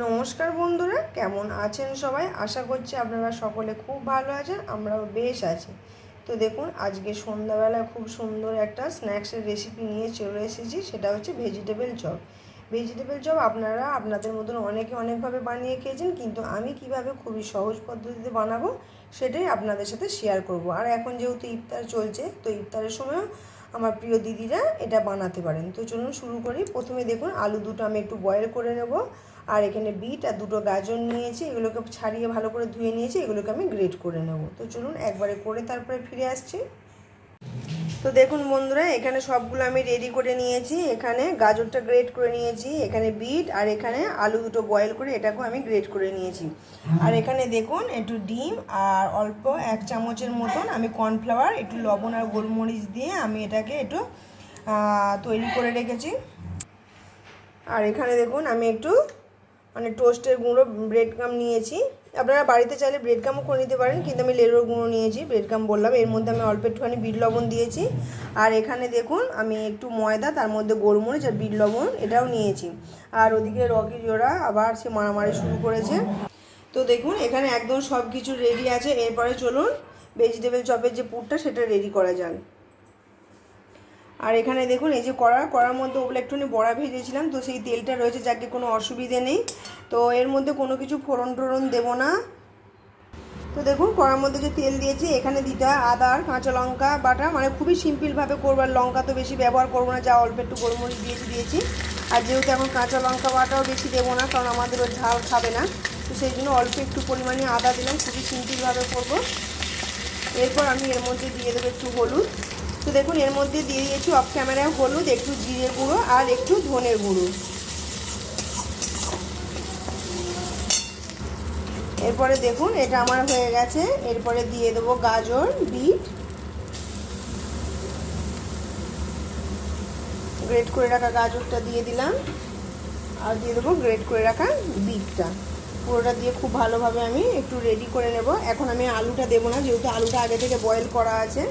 নমস্কার বন্ধুরা, কেমন আছেন সবাই? আশা করছি আপনারা সকলে খুব ভালো আছেন, আমরাও বেশ আছি। তো দেখুন, আজকে সন্ধ্যাবেলা খুব সুন্দর একটা স্ন্যাক্সের রেসিপি নিয়ে চলে এসেছি, সেটা হচ্ছে ভেজিটেবল চপ ভেজিটেবল চপ আপনারা আপনাদের মতন অনেকে অনেকভাবে বানিয়ে খেয়েছেন, কিন্তু আমি কীভাবে খুবই সহজ পদ্ধতিতে বানাবো, সেটাই আপনাদের সাথে শেয়ার করব। আর এখন যেহেতু ইফতার চলছে, তো ইফতারের সময়ও আমার প্রিয় দিদিরা এটা বানাতে পারেন। তো চলুন শুরু করি। প্রথমে দেখুন, আলু দুটো আমি একটু বয়েল করে নেব। আর এখানে বিট আর দুটো গাজর নিয়েছি, এগুলোকে ছাড়িয়ে ভালো করে ধুয়ে নিয়েছি, এগুলোকে আমি গ্রেট করে নেব। তো চলুন একবারে করে তারপরে ফিরে আসছি। তো দেখুন বন্ধুরা, এখানে সবগুলো আমি রেডি করে নিয়েছি। এখানে গাজরটা গ্রেট করে নিয়েছি, এখানে বিট আর এখানে আলু দুটো বয়েল করে এটাকেও আমি গ্রেট করে নিয়েছি। আর এখানে দেখুন, একটু ডিম আর অল্প এক চামচের মতন আমি কর্নফ্লাওয়ার একটু লবণ আর গোলমরিচ দিয়ে আমি এটাকে একটু তৈরি করে রেখেছি। আর এখানে দেখুন, আমি একটু মানে টোস্টের গুঁড়ো ব্রেড গাম নিয়েছি। আপনারা বাড়িতে চাইলে ব্রেড গামও করে নিতে পারেন, কিন্তু আমি লেরোর গুঁড়ো নিয়েছি ব্রেড গাম বললাম। এর মধ্যে আমি অল্প একটুখানি বিট লবণ দিয়েছি। আর এখানে দেখুন, আমি একটু ময়দা, তার মধ্যে গোলমরিচ আর বিট লবণ এটাও নিয়েছি। আর ওদিকে রকি জোড়া আবার সে মারামারি শুরু করেছে। তো দেখুন, এখানে একদম সব কিছু রেডি আছে। এরপরে চলুন ভেজিটেবল চপের যে পুরটা, সেটা রেডি করা যাক। আর এখানে দেখুন, এই যে কড়া, কড়ার মধ্যে ওগুলো একটুখানি বড়া ভেজেছিলাম, তো সেই তেলটা রয়েছে, যাকে কোনো অসুবিধে নেই। তো এর মধ্যে কোনো কিছু ফোড়ন টোড়ন দেবো না। তো দেখুন, কড়ার মধ্যে যে তেল দিয়েছি, এখানে দিতে হয় আদা আর কাঁচা লঙ্কা বাটা। মানে খুবই সিম্পলভাবে করবার লঙ্কা তো বেশি ব্যবহার করব না, যা অল্প একটু গোলমরিচ দিয়েছি দিয়েছি। আর যেহেতু এখন কাঁচা লঙ্কা বাটাও বেশি দেবো না, কারণ আমাদের ওর ঝাল খাবে না। তো সেই জন্য অল্প একটু পরিমাণে আদা দিলাম, খুবই সিম্পলভাবে করব। এরপর আমি এর মধ্যে দিয়ে দেবো একটু হলুদ। তো দেখুন, এর মধ্যে দিয়ে দিয়েছি অফ ক্যামেরায় হলুদ, একটু জিরের গুঁড়ো আর একটু ধনের গুঁড়ো। এরপরে দেখুন, এটা আমার হয়ে গেছে। এরপরে দিয়ে দেবো গাজর, বিট। গ্রেট করে রাখা গাজরটা দিয়ে দিলাম। আর দিয়ে দেবো গ্রেট করে রাখা বিটটা। পুরোটা দিয়ে খুব ভালোভাবে আমি একটু রেডি করে নেব। এখন আমি আলুটা দেবো না, যেহেতু আলুটা আগে থেকে বয়েল করা আছে।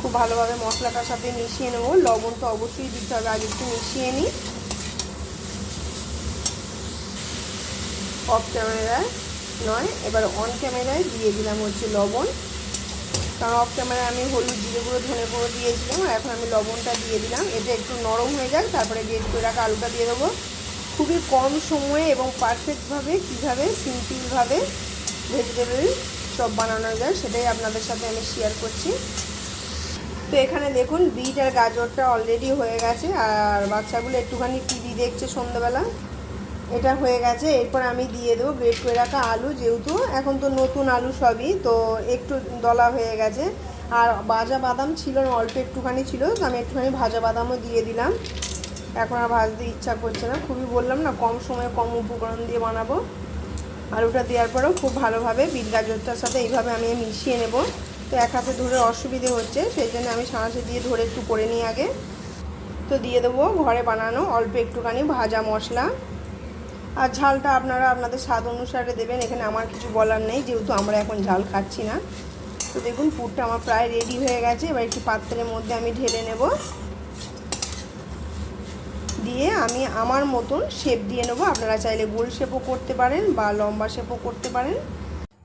খুব ভালোভাবে মশলাটার সাথে মিশিয়ে নেব। লবণ তো অবশ্যই দিতে হবে, আগে একটু মিশিয়ে নিই। অফ ক্যামেরায় নয়, এবার অন ক্যামেরায় দিয়ে দিলাম হচ্ছে লবণ। কারণ অফ ক্যামেরায় আমি হলুদ, জিরে গুঁড়ো, ধনে গুঁড়ো দিয়েছিলাম, আর এখন আমি লবণটা দিয়ে দিলাম। এটা একটু নরম হয়ে যাক, তারপরে গেট করে রাখা আলুটা দিয়ে দেবো। খুবই কম সময়ে এবং পারফেক্টভাবে কীভাবে সিম্পলভাবে ভেজিটেবল চপ বানানো যায়, সেটাই আপনাদের সাথে আমি শেয়ার করছি। তো এখানে দেখুন, বিট আর গাজরটা অলরেডি হয়ে গেছে, আর বাচ্চাগুলো একটুখানি টিভি দেখছে সন্ধ্যাবেলা। এটা হয়ে গেছে, এরপর আমি দিয়ে দেবো গ্রেট করে রাখা আলু, যেহেতু এখন তো নতুন আলু সবই, তো একটু দলা হয়ে গেছে। আর ভাজা বাদাম ছিল না, অল্প একটুখানি ছিল, তো আমি একটুখানি ভাজা বাদামও দিয়ে দিলাম। এখন আর ভাজতে ইচ্ছা করছে না, খুবই বললাম না, কম সময়ে কম উপকরণ দিয়ে বানাবো। আলুটা দেওয়ার পরেও খুব ভালোভাবে বিট গাজরটার সাথে এইভাবে আমি মিশিয়ে নেব। তো এক হাতে ধরে অসুবিধে হচ্ছে সেই জন্য আমি সাঁড়াশে দিয়ে ধরে একটু করে নিই আগে। তো দিয়ে দেবো ঘরে বানানো অল্প একটুখানি ভাজা মশলা। আর ঝালটা আপনারা আপনাদের স্বাদ অনুসারে দেবেন, এখানে আমার কিছু বলার নেই, যেহেতু আমরা এখন ঝাল খাচ্ছি না। তো দেখুন পুরটা আমার প্রায় রেডি হয়ে গেছে, এবার একটু পাত্রের মধ্যে আমি ঢেলে নেব। দিয়ে আমি আমার মতন শেপ দিয়ে নেব। আপনারা চাইলে গোল শেপও করতে পারেন বা লম্বা শেপও করতে পারেন।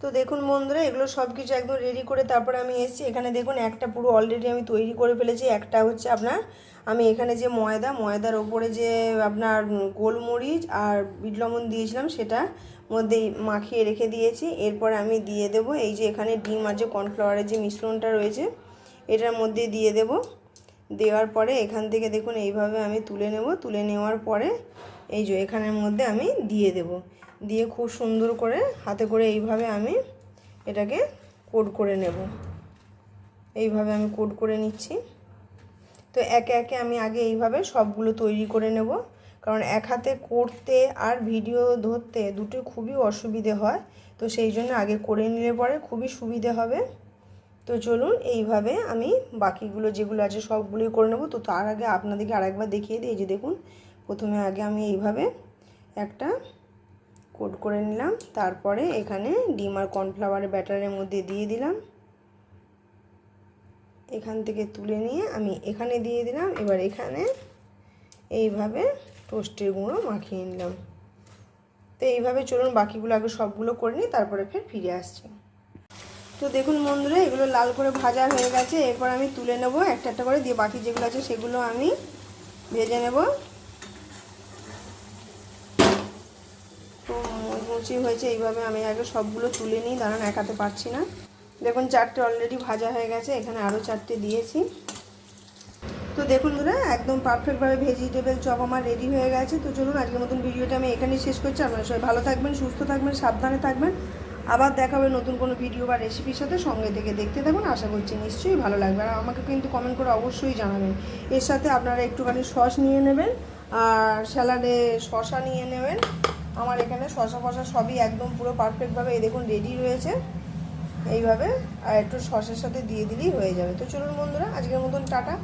তো দেখুন বন্ধুরা, এগুলো সব কিছু একদম রেডি করে তারপরে আমি এসেছি। এখানে দেখুন একটা পুরো অলরেডি আমি তৈরি করে ফেলেছি। একটা হচ্ছে আপনার, আমি এখানে যে ময়দা, ময়দার ওপরে যে আপনার গোলমরিচ আর বিট লবণ দিয়েছিলাম, সেটা মধ্যে মাখিয়ে রেখে দিয়েছি। এরপরে আমি দিয়ে দেব এই যে এখানে ডিম আর যে কর্নফ্লাওয়ারের যে মিশ্রণটা রয়েছে, এটার মধ্যে দিয়ে দেব। দেওয়ার পরে এখান থেকে দেখুন এইভাবে আমি তুলে নেব। তুলে নেওয়ার পরে এই যে এখানের মধ্যে আমি দিয়ে দেব। দিয়ে খুব সুন্দর করে হাতে করে এইভাবে আমি এটাকে কোড করে নেব। এইভাবে আমি কোড করে নিচ্ছি। তো একে একে আমি আগে এইভাবে সবগুলো তৈরি করে নেব। কারণ এক হাতে করতে আর ভিডিও ধরতে দুটোই খুবই অসুবিধে হয়। তো সেই জন্য আগে করে নিলে পরে খুবই সুবিধে হবে। তো চলুন এইভাবে আমি বাকিগুলো যেগুলো আছে সবগুলোই করে নেব। তো তার আগে আপনাদেরকে আরেকবার দেখিয়ে দিই। যে দেখুন প্রথমে আগে আমি এইভাবে একটা কোট করে নিলাম, তারপরে এখানে ডিম আর কর্নফ্লাওয়ারের ব্যাটারের মধ্যে দিয়ে দিলাম। এখান থেকে তুলে নিয়ে আমি এখানে দিয়ে দিলাম, এবার এখানে এইভাবে টোস্টের গুঁড়ো মাখিয়ে নিলাম। তো এইভাবে চলুন বাকিগুলো আগে সবগুলো করে নিই, তারপরে ফের ফিরে আসছি। তো দেখুন বন্ধুরা, এগুলো লাল করে ভাজা হয়ে গেছে, এরপর আমি তুলে নেব একটা একটা করে, দিয়ে বাকি যেগুলো আছে সেগুলো আমি ভেজে নেব। তো মুচি হয়েছে, এইভাবে আমি আগে সবগুলো তুলে নিই, দাঁড়ান একাতে পারছি না। দেখুন, চারটে অলরেডি ভাজা হয়ে গেছে, এখানে আরও চারটে দিয়েছি। তো দেখুন বন্ধুরা, একদম পারফেক্টভাবে ভেজিটেবল চপ আমার রেডি হয়ে গেছে। তো চলুন, আজকের মতন ভিডিওটা আমি এখানেই শেষ করছি। আপনারা সবাই ভালো থাকবেন, সুস্থ থাকবেন, সাবধানে থাকবেন। আবার দেখা হবে নতুন কোনো ভিডিও বা রেসিপির সাথে। সঙ্গে থেকে দেখতে থাকুন, আশা করছি নিশ্চয়ই ভালো লাগবে। আর আমাকে কিন্তু কমেন্ট করে অবশ্যই জানাবেন। এর সাথে আপনারা একটুখানি সস নিয়ে নেবেন, আর স্যালাডে শশা নিয়ে নেবেন। আমার এখানে শশা ফসা সবই একদম পুরো পারফেক্টভাবে এই দেখুন রেডি রয়েছে। এইভাবে, আর একটু সসের সাথে দিয়ে দিলেই হয়ে যাবে। তো চলুন বন্ধুরা, আজকের মতন টাটা।